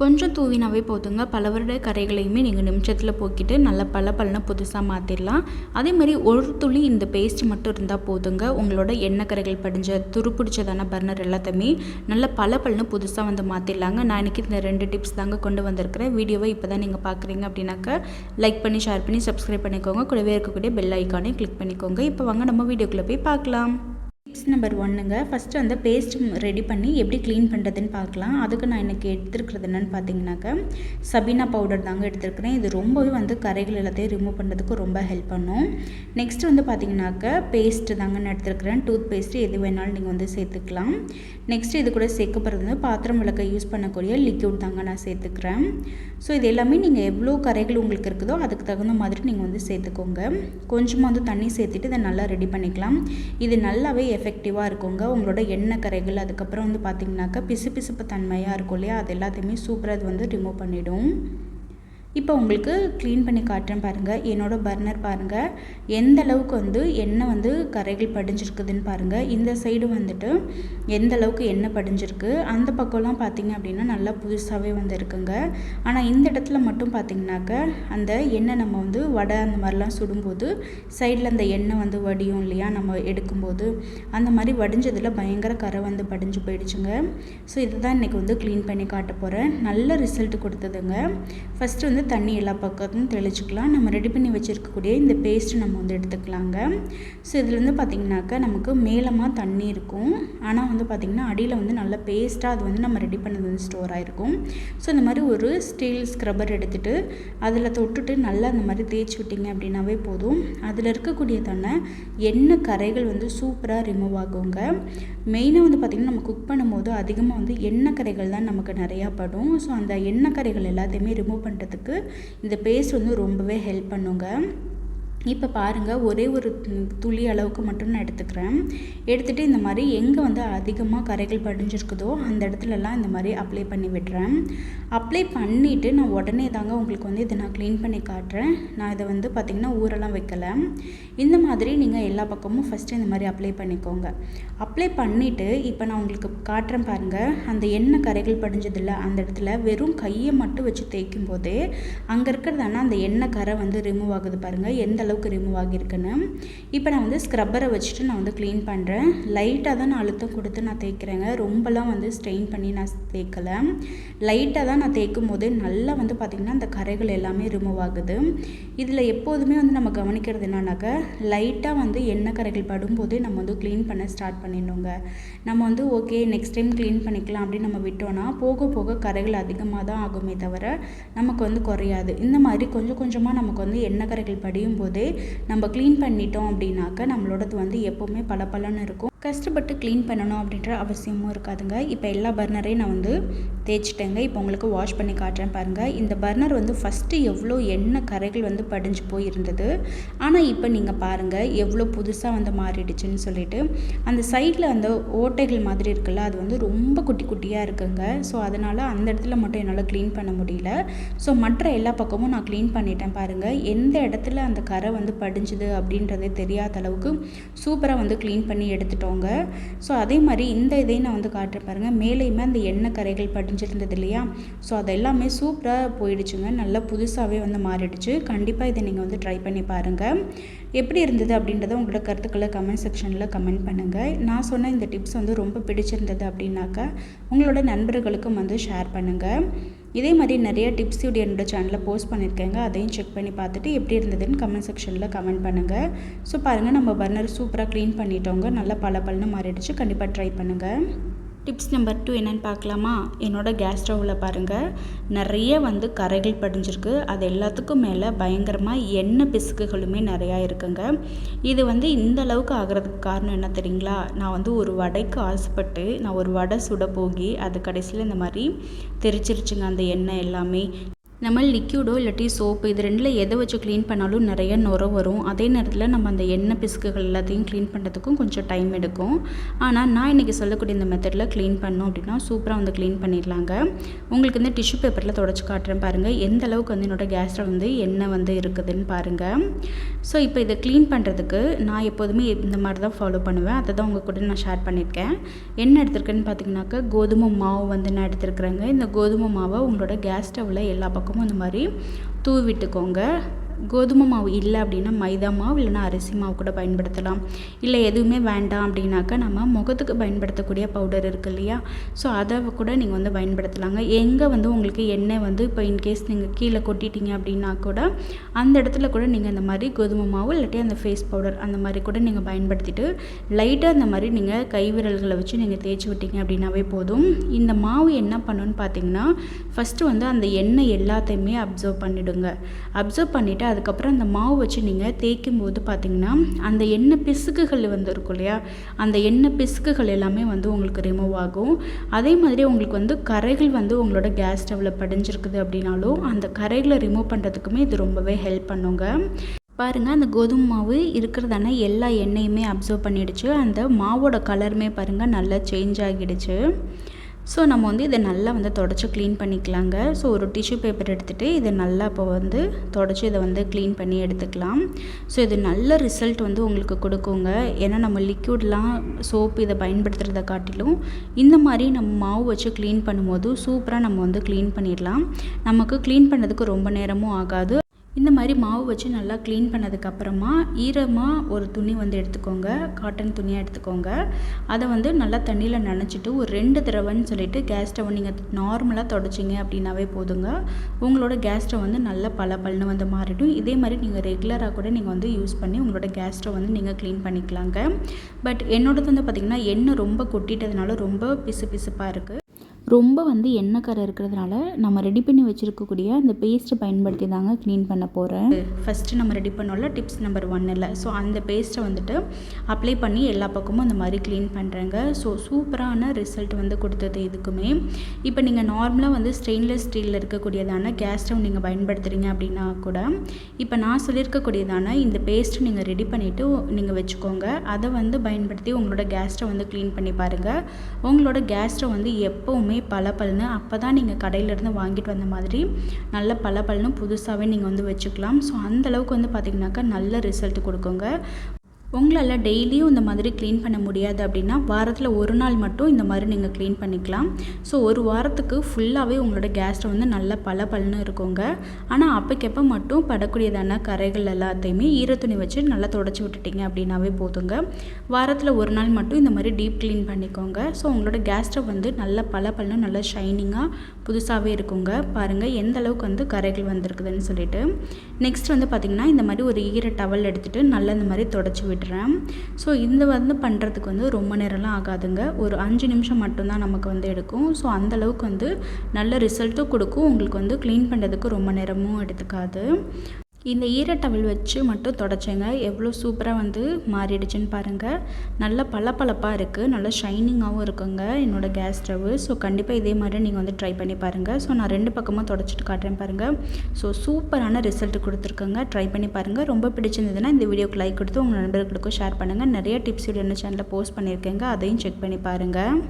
கொஞ்சம் தூவினாவே போதுங்க. பல வருட கரைகளையுமே நீங்கள் நிமிஷத்தில் போக்கிட்டு நல்ல பல பலனை புதுசாக மாற்றிடலாம் அதே மாதிரி ஒரு துளி இந்த பேஸ்ட் மட்டும் இருந்தால் போதுங்க. உங்களோட எண்ணெய் கரைகள் படிஞ்ச துரு பிடிச்சதான பர்னர் எல்லாத்தையுமே நல்லா பல பலனை புதுசாக வந்து மாற்றிடலாங்க நான் இன்றைக்கி இந்த ரெண்டு டிப்ஸ் தாங்க கொண்டு வந்திருக்கிறேன். வீடியோவை இப்போ தான் நீங்கள் பார்க்குறீங்க அப்படின்னாக்கா லைக் பண்ணி ஷேர் பண்ணி சப்ஸ்கிரைப் பண்ணிக்கோங்க. கூடவே இருக்கக்கூடிய பெல் ஐக்கானே கிளிக் பண்ணிக்கோங்க. இப்போ வாங்க நம்ம வீடியோக்குள்ளே போய் பார்க்கலாம். டிப்ஸ் நம்பர் ஒன்றுங்க ஃபஸ்ட்டு வந்து பேஸ்ட் ரெடி பண்ணி எப்படி க்ளீன் பண்ணுறதுன்னு பார்க்கலாம். அதுக்கு நான் இன்றைக்கி எடுத்துருக்கிறது என்னென்னு பார்த்தீங்கன்னாக்கா சபீனா பவுடர் தாங்க எடுத்துருக்கிறேன். இது ரொம்பவே வந்து கரைகள் எல்லாத்தையும் ரிமூவ் பண்ணுறதுக்கு ரொம்ப ஹெல்ப் பண்ணும். நெக்ஸ்ட் வந்து பார்த்தீங்கன்னாக்கா பேஸ்ட்டு தாங்க நான் எடுத்துருக்கிறேன். டூத் பேஸ்ட்டு எது வேணாலும் நீங்கள் வந்து சேர்த்துக்கலாம். நெக்ஸ்ட் இது கூட சேர்க்க போகிறது வந்து பாத்திரம் விளக்க யூஸ் பண்ணக்கூடிய லிக்யூட் தாங்க நான் சேர்த்துக்கிறேன். ஸோ இது எல்லாமே நீங்கள் எவ்வளோ கரைகள் உங்களுக்கு இருக்குதோ அதுக்கு தகுந்த மாதிரி நீங்கள் வந்து சேர்த்துக்கோங்க. கொஞ்சமாக வந்து தண்ணி சேர்த்துட்டு இதை நல்லா ரெடி பண்ணிக்கலாம். இது நல்லாவே எஃபெக்டிவாக இருக்குங்க. உங்களோட எண்ணெய் கரைகள் அதுக்கப்புறம் வந்து பார்த்திங்கனாக்கா பிசு பிசுப்பு தன்மையாக இருக்கும் இல்லையா? அது எல்லாத்தையுமே சூப்பராக அது வந்து ரிமூவ் பண்ணிவிடும் இப்போ உங்களுக்கு க்ளீன் பண்ணி காட்டுறேன் பாருங்கள் என்னோடய பர்னர் பாருங்கள் எந்த அளவுக்கு வந்து எண்ணெய் வந்து கரைகள் படிஞ்சிருக்குதுன்னு பாருங்கள் இந்த சைடு வந்துட்டு எந்த அளவுக்கு எண்ணெய் படிஞ்சிருக்கு. அந்த பக்கம்லாம் பார்த்திங்க அப்படின்னா நல்லா புதுசாகவே வந்து இருக்குங்க. ஆனால் இந்த இடத்துல மட்டும் பார்த்திங்கனாக்க அந்த எண்ணெய் நம்ம வந்து வடை அந்த மாதிரிலாம் சுடும்போது சைடில் அந்த எண்ணெய் வந்து வடியும் இல்லையா? நம்ம எடுக்கும்போது அந்த மாதிரி வடிஞ்சதில் பயங்கர கரை வந்து படிஞ்சு போயிடுச்சுங்க. ஸோ இதுதான் இன்றைக்கி வந்து க்ளீன் பண்ணி காட்ட போகிறேன் நல்ல ரிசல்ட் கொடுத்ததுங்க. ஃபஸ்ட்டு வந்து தண்ணி எல்லா பக்கத்தும் தெளிச்சுக்கலாம். நம்ம ரெடி பண்ணி வச்சுருக்கக்கூடிய இந்த பேஸ்ட்டு நம்ம வந்து எடுத்துக்கலாங்க. ஸோ இதில் வந்து பார்த்திங்கனாக்கா நமக்கு மேலமாக தண்ணி இருக்கும். ஆனால் வந்து பார்த்திங்கன்னா அடியில் வந்து நல்ல பேஸ்ட்டாக அது வந்து நம்ம ரெடி பண்ணது வந்து ஸ்டோர் ஆகிருக்கும் ஸோ இந்த மாதிரி ஒரு ஸ்டீல் ஸ்க்ரப்பர் எடுத்துகிட்டு அதில் தொட்டுட்டு நல்லா அந்த மாதிரி தேய்ச்சி விட்டிங்க அப்படின்னாவே போதும். அதில் இருக்கக்கூடிய தானே எண்ணெய் கரைகள் வந்து சூப்பராக ரிமூவ் ஆகுங்க. மெயினாக வந்து பார்த்திங்கன்னா நம்ம குக் பண்ணும்போது அதிகமாக வந்து எண்ணெய் கரைகள் தான் நமக்கு நிறையா படும். ஸோ அந்த எண்ணெய் கரைகள் எல்லாத்தையுமே ரிமூவ் பண்ணுறதுக்கு இந்த பேஸ்ட் வந்து ரொம்பவே ஹெல்ப் பண்ணுங்க. இப்போ பாருங்கள் ஒரே ஒரு துளி அளவுக்கு மட்டும் நான் எடுத்துக்கிறேன். எடுத்துகிட்டு இந்த மாதிரி எங்கே வந்து அதிகமாக கரைகள் படிஞ்சிருக்குதோ அந்த இடத்துலலாம் இந்த மாதிரி அப்ளை பண்ணி விடுறேன். அப்ளை பண்ணிவிட்டு நான் உடனே தாங்க உங்களுக்கு வந்து இதை நான் க்ளீன் பண்ணி காட்டுறேன். நான் இதை வந்து பார்த்திங்கன்னா ஊரெல்லாம் வைக்கலை. இந்த மாதிரி நீங்கள் எல்லா பக்கமும் ஃபஸ்ட்டு இந்த மாதிரி அப்ளை பண்ணிக்கோங்க. அப்ளை பண்ணிவிட்டு இப்போ நான் உங்களுக்கு காட்டுறேன் பாருங்கள் அந்த எண்ணெய் கரைகள் படிஞ்சதில்ல அந்த இடத்துல வெறும் கையை மட்டும் வச்சு தேய்க்கும் போதே அங்கே இருக்கிறதானா அந்த எண்ணெய் கரை வந்து ரிமூவ் ஆகுது பாருங்கள் எந்த அளவுக்கு ரிமூவ் ஆகியிருக்குன்னு. இப்போ நான் வந்து ஸ்க்ரப்பரை வச்சுட்டு நான் வந்து க்ளீன் பண்ணுறேன் லைட்டாக தான் நான் அழுத்தம் கொடுத்து நான் தேய்க்கிறேங்க. ரொம்பலாம் வந்து ஸ்ட்ரெயின் பண்ணி நான் தேய்க்கலை. லைட்டாக தான் நான் தேய்க்கும் போது நல்லா வந்து பார்த்திங்கன்னா அந்த கரைகள் எல்லாமே ரிமூவ் ஆகுது. இதில் எப்போதுமே வந்து நம்ம கவனிக்கிறது என்னன்னாக்கா லைட்டாக வந்து எண்ணெய் கரைகள் படும்போது நம்ம வந்து க்ளீன் பண்ண ஸ்டார்ட் பண்ணிடணுங்க. நம்ம வந்து ஓகே நெக்ஸ்ட் டைம் க்ளீன் பண்ணிக்கலாம் அப்படின்னு நம்ம விட்டோன்னா போக போக கரைகள் அதிகமாக தான் ஆகுமே தவிர நமக்கு வந்து குறையாது. இந்த மாதிரி கொஞ்சம் கொஞ்சமாக நமக்கு வந்து எண்ணெய் கரைகள் படியும் போது நம்ம க்ளீன் பண்ணிட்டோம் அப்படின்னாக்கா நம்மளோடது வந்து எப்போவுமே பல பலன்னு இருக்கும். கஷ்டப்பட்டு க்ளீன் பண்ணணும் அப்படின்ற அவசியமும் இருக்காதுங்க. இப்போ எல்லா பர்னரையும் நான் வந்து தேய்ச்சிட்டேங்க. இப்போ உங்களுக்கு வாஷ் பண்ணி காட்டுறேன் பாருங்கள் இந்த பர்னர் வந்து ஃபஸ்ட்டு எவ்வளோ எண்ணெய் கரைகள் வந்து படிஞ்சு போயிருந்தது. ஆனால் இப்போ நீங்கள் பாருங்கள் எவ்வளோ புதுசாக வந்து மாறிடுச்சுன்னு சொல்லிட்டு. அந்த சைடில் அந்த ஓட்டைகள் மாதிரி இருக்குல்ல அது வந்து ரொம்ப குட்டி குட்டியாக இருக்குங்க. ஸோ அதனால் அந்த இடத்துல மட்டும் என்னால் க்ளீன் பண்ண முடியல. ஸோ மற்ற எல்லா பக்கமும் நான் க்ளீன் பண்ணிட்டேன் பாருங்கள் எந்த இடத்துல அந்த கரை வந்து படிஞ்சுது அப்படின்றதே தெரியாத அளவுக்கு சூப்பராக வந்து க்ளீன் பண்ணி எடுத்துட்டோங்க ஸோ அதே மாதிரி இந்த இதையும் நான் வந்து காட்டுறேன் பாருங்கள் மேலேயுமே அந்த எண்ணெய் கரைகள் படிஞ்சிருந்தது இல்லையா? ஸோ அது எல்லாமே சூப்பராக போயிடுச்சுங்க. நல்லா புதுசாகவே வந்து மாறிடுச்சு. கண்டிப்பாக இதை நீங்கள் வந்து ட்ரை பண்ணி பாருங்கள் எப்படி இருந்தது அப்படின்றத உங்களோட கருத்துக்களை கமெண்ட் செக்ஷனில் கமெண்ட் பண்ணுங்கள் நான் சொன்ன இந்த டிப்ஸ் வந்து ரொம்ப பிடிச்சிருந்தது அப்படின்னாக்கா உங்களோட நண்பர்களுக்கும் வந்து ஷேர் பண்ணுங்கள் இதே மாதிரி நிறைய டிப்ஸ் வீடியோ என்னோட சேனலில் போஸ்ட் பண்ணியிருக்கேங்க. அதையும் செக் பண்ணி பார்த்துட்டு எப்படி இருந்ததுன்னு கமெண்ட் செக்ஷனில் கமெண்ட் பண்ணுங்கள் ஸோ பாருங்கள் நம்ம பர்னர் சூப்பராக க்ளீன் பண்ணிட்டோங்க. நல்லா பல பலன்னு மாறிடுச்சு. கண்டிப்பாக ட்ரை பண்ணுங்கள் டிப்ஸ் நம்பர் டூ என்னென்னு பார்க்கலாமா? என்னோட கேஸ் ஸ்டவ்வில் பாருங்கள் நிறைய வந்து கரைகள் படிஞ்சிருக்கு. அது எல்லாத்துக்கும் மேலே பயங்கரமாக எண்ணெய் பிசுக்குகளுமே நிறையா இருக்குங்க. இது வந்து இந்த அளவுக்கு ஆகிறதுக்கு காரணம் என்ன தெரியுங்களா? நான் வந்து ஒரு வடைக்கு ஆசைப்பட்டு நான் ஒரு வடை சுட போகி அது கடைசியில் இந்த மாதிரி தெரிச்சிருச்சுங்க அந்த எண்ணெய் எல்லாமே. நம்ம லிக்யூடோ இல்லாட்டி சோப்பு இது ரெண்டில் எதை வச்சு க்ளீன் பண்ணாலும் நிறைய நுர வரும். அதே நேரத்தில் நம்ம அந்த எண்ணெய் பிசுக்குகள் எல்லாத்தையும் க்ளீன் பண்ணுறதுக்கும் கொஞ்சம் டைம் எடுக்கும். ஆனால் நான் இன்றைக்கி சொல்லக்கூடிய இந்த மெத்தடில் க்ளீன் பண்ணோம் அப்படின்னா சூப்பராக வந்து க்ளீன் பண்ணிடலாங்க. உங்களுக்கு வந்து டிஷ்யூ பேப்பரில் தொடச்சி காட்டுறேன் பாருங்கள் எந்த அளவுக்கு வந்து என்னோடய கேஸில் வந்து எண்ணெய் வந்து இருக்குதுன்னு பாருங்கள் ஸோ இப்போ இதை க்ளீன் பண்ணுறதுக்கு நான் எப்போதுமே இந்த மாதிரி தான் ஃபாலோ பண்ணுவேன். அதை தான் உங்கள் கூட நான் ஷேர் பண்ணியிருக்கேன். என்ன எடுத்திருக்கேன்னு பார்த்தீங்கன்னாக்கா கோதுமை மாவு வந்து நான் எடுத்துருக்குறேங்க. இந்த கோதுமை மாவை உங்களோட கேஸ் ஸ்டவ்வில் எல்லா பக்கம் பக்கமும் இந்த மாதிரி தூவி விட்டுக்கோங்க. கோதுமை மாவு இல்லை அப்படின்னா மைதா மாவு இல்லைனா அரிசி மாவு கூட பயன்படுத்தலாம். இல்லை எதுவுமே வேண்டாம் அப்படின்னாக்கா நம்ம முகத்துக்கு பயன்படுத்தக்கூடிய பவுடர் இருக்குது இல்லையா? ஸோ அதை கூட நீங்கள் வந்து பயன்படுத்தலாங்க. எங்கே வந்து உங்களுக்கு எண்ணெய் வந்து இப்போ இன்கேஸ் நீங்கள் கீழே கொட்டிட்டீங்க அப்படின்னா கூட அந்த இடத்துல கூட நீங்கள் இந்த மாதிரி கோதுமை மாவு இல்லாட்டி அந்த ஃபேஸ் பவுடர் அந்த மாதிரி கூட நீங்கள் பயன்படுத்திட்டு லைட்டாக அந்த மாதிரி நீங்கள் கைவிரல்களை வச்சு நீங்கள் தேய்ச்சி விட்டீங்க அப்படின்னாவே போதும். இந்த மாவு என்ன பண்ணுன்னு பார்த்தீங்கன்னா ஃபஸ்ட்டு வந்து அந்த எண்ணெய் எல்லாத்தையுமே அப்சர்வ் பண்ணிவிடுங்க அப்சர்வ் பண்ணிவிட்டு அதுக்கப்புறம் அந்த மாவு வச்சு நீங்கள் தேய்க்கும் போது பார்த்திங்கன்னா அந்த எண்ணெய் பிசுக்குகள் வந்து இருக்கும் இல்லையா? அந்த எண்ணெய் பிசுக்குகள் எல்லாமே வந்து உங்களுக்கு ரிமூவ் ஆகும். அதே மாதிரி உங்களுக்கு வந்து கரைகள் வந்து உங்களோட கேஸ் ஸ்டவ்வில் படிஞ்சிருக்குது அப்படின்னாலும் அந்த கரைகளை ரிமூவ் பண்ணுறதுக்குமே இது ரொம்பவே ஹெல்ப் பண்ணுங்க. பாருங்கள் அந்த கோதுமை மாவு இருக்கிறதான எல்லா எண்ணெயுமே அப்சர்வ் பண்ணிடுச்சு. அந்த மாவோட கலருமே பாருங்கள் நல்லா சேஞ்ச் ஆகிடுச்சு. ஸோ நம்ம வந்து இதை நல்லா வந்து தொடச்சி க்ளீன் பண்ணிக்கலாங்க. ஸோ ஒரு டிஷ்யூ பேப்பர் எடுத்துகிட்டு இதை நல்லா இப்போ வந்து தொடச்சி இதை வந்து க்ளீன் பண்ணி எடுத்துக்கலாம். ஸோ இது நல்ல ரிசல்ட் வந்து உங்களுக்கு கொடுக்குங்க. ஏன்னா நம்ம லிக்யூட்லாம் சோப்பு இதை பயன்படுத்துகிறத காட்டிலும் இந்த மாதிரி நம்ம மாவு வச்சு க்ளீன் பண்ணும்போது சூப்பராக நம்ம வந்து க்ளீன் பண்ணிடலாம். நமக்கு க்ளீன் பண்ணுறதுக்கு ரொம்ப நேரமும் ஆகாது. இந்த மாதிரி மாவு வச்சு நல்லா க்ளீன் பண்ணதுக்கப்புறமா ஈரமாக ஒரு துணி வந்து எடுத்துக்கோங்க காட்டன் துணியாக எடுத்துக்கோங்க. அதை வந்து நல்லா தண்ணியில் நனைச்சிட்டு ஒரு ரெண்டு தடவைன்னு சொல்லிட்டு கேஸ் ஸ்டவ் நீங்கள் நார்மலாக தொடச்சிங்க அப்படின்னாவே போதுங்க. உங்களோட கேஸ் ஸ்டவ் வந்து நல்லா பல பல்னு வந்து மாறிடும். இதே மாதிரி நீங்கள் ரெகுலராக கூட நீங்கள் வந்து யூஸ் பண்ணி உங்களோட கேஸ் ஸ்டவ் வந்து நீங்கள் க்ளீன் பண்ணிக்கலாங்க. பட் என்னோடது வந்து பார்த்திங்கன்னா எண்ணெய் ரொம்ப கொட்டிட்டதுனால ரொம்ப பிசு பிசுப்பாக இருக்குது ரொம்ப வந்து எண்ணெய் கரை இருக்கிறதுனால நம்ம ரெடி பண்ணி வச்சுருக்கக்கூடிய அந்த பேஸ்ட்டை பயன்படுத்தி தாங்க க்ளீன் பண்ண போகிறேன் ஃபஸ்ட்டு நம்ம ரெடி பண்ணோம்ல டிப்ஸ் நம்பர் ஒன் இல்லை ஸோ அந்த பேஸ்ட்டை வந்துட்டு அப்ளை பண்ணி எல்லா பக்கமும் அந்த மாதிரி க்ளீன் பண்ணுறேங்க ஸோ சூப்பரான ரிசல்ட் வந்து கொடுத்தது இதுக்குமே இப்போ நீங்கள் நார்மலாக வந்து ஸ்டெயின்லெஸ் ஸ்டீலில் இருக்கக்கூடியதான கேஸ் ஸ்டவ் நீங்கள் பயன்படுத்துகிறீங்க அப்படின்னா கூட இப்போ நான் சொல்லியிருக்கக்கூடியதான இந்த பேஸ்ட்டு நீங்கள் ரெடி பண்ணிவிட்டு நீங்கள் வச்சுக்கோங்க. அதை வந்து பயன்படுத்தி உங்களோட கேஸ் ஸ்டவ் வந்து க்ளீன் பண்ணி பாருங்கள் உங்களோட கேஸ் ஸ்டவ் வந்து எப்போவுமே பல பலன்னு அப்போ தான் நீங்கள் கடையிலேருந்து வாங்கிட்டு வந்த மாதிரி நல்ல பல பலனும் புதுசாகவே நீங்கள் வந்து வச்சுக்கலாம். ஸோ அந்தளவுக்கு வந்து பார்த்திங்கனாக்கா நல்ல ரிசல்ட் கொடுக்குங்க. உங்களால் டெய்லியும் இந்த மாதிரி க்ளீன் பண்ண முடியாது அப்படின்னா வாரத்தில் ஒரு நாள் மட்டும் இந்த மாதிரி நீங்கள் க்ளீன் பண்ணிக்கலாம். ஸோ ஒரு வாரத்துக்கு ஃபுல்லாகவே உங்களோட கேஸ்ட்டை வந்து நல்லா பல பலன்னு இருக்குங்க. ஆனால் அப்போக்கப்போ மட்டும் படக்கூடியதான கரைகள் எல்லாத்தையுமே ஈரத்துணி வச்சு நல்லா தொடச்சி விட்டுட்டிங்க அப்படின்னாவே போதுங்க. வாரத்தில் ஒரு நாள் மட்டும் இந்த மாதிரி டீப் க்ளீன் பண்ணிக்கோங்க. ஸோ உங்களோட கேஸ் ஸ்டவ் வந்து நல்ல பல பலனும் நல்லா ஷைனிங்காக புதுசாகவே இருக்குங்க. பாருங்கள் எந்த அளவுக்கு வந்து கரைகள் வந்திருக்குதுன்னு சொல்லிட்டு. நெக்ஸ்ட் வந்து பார்த்திங்கன்னா இந்த மாதிரி ஒரு ஈர டவல் எடுத்துகிட்டு நல்லா இந்த மாதிரி தொடச்சி விட்டு விட்டுறேன். ஸோ இந்த வந்து பண்ணுறதுக்கு வந்து ரொம்ப நேரம்லாம் ஆகாதுங்க. ஒரு அஞ்சு நிமிஷம் மட்டும்தான் நமக்கு வந்து எடுக்கும். ஸோ அந்தளவுக்கு வந்து நல்ல ரிசல்ட்டும் கொடுக்கும். உங்களுக்கு வந்து க்ளீன் பண்ணுறதுக்கு ரொம்ப நேரமும் எடுத்துக்காது. இந்த ஈரட்டவல் வச்சு மட்டும் தொடச்சேங்க. எவ்வளோ சூப்பராக வந்து மாறிடுச்சுன்னு பாருங்கள் நல்ல பளபளப்பாக இருக்குது நல்லா ஷைனிங்காகவும் இருக்குங்க என்னோடய கேஸ் ஸ்டவ்வு ஸோ கண்டிப்பாக இதே மாதிரி நீங்கள் வந்து ட்ரை பண்ணி பாருங்கள் ஸோ நான் ரெண்டு பக்கமாக தொடச்சிட்டு காட்டுறேன் பாருங்கள் ஸோ சூப்பரான ரிசல்ட் கொடுத்துருக்கோங்க. ட்ரை பண்ணி பாருங்கள் ரொம்ப பிடிச்சிருந்ததுன்னா இந்த வீடியோக்கு லைக் கொடுத்து உங்கள் நண்பர்களுக்கும் ஷேர் பண்ணுங்கள் நிறைய டிப்ஸ் வீடியோ என்ன சேனலில் போஸ்ட் பண்ணியிருக்கேங்க. அதையும் செக் பண்ணி பாருங்கள்